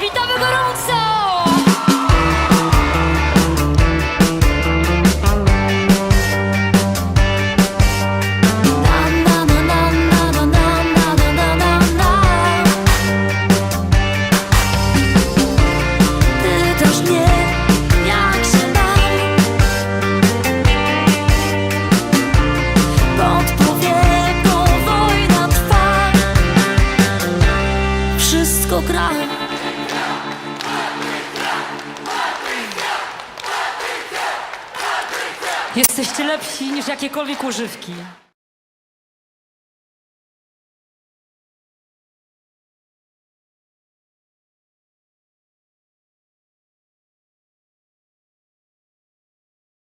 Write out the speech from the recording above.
Witamy gorąco! Na, na, na, na, na, na, na, na, na, na, na. Pytasz mnie, jak się mam Podpowiem, wojna Wszystko gra Jesteście lepsi niż jakiekolwiek używki.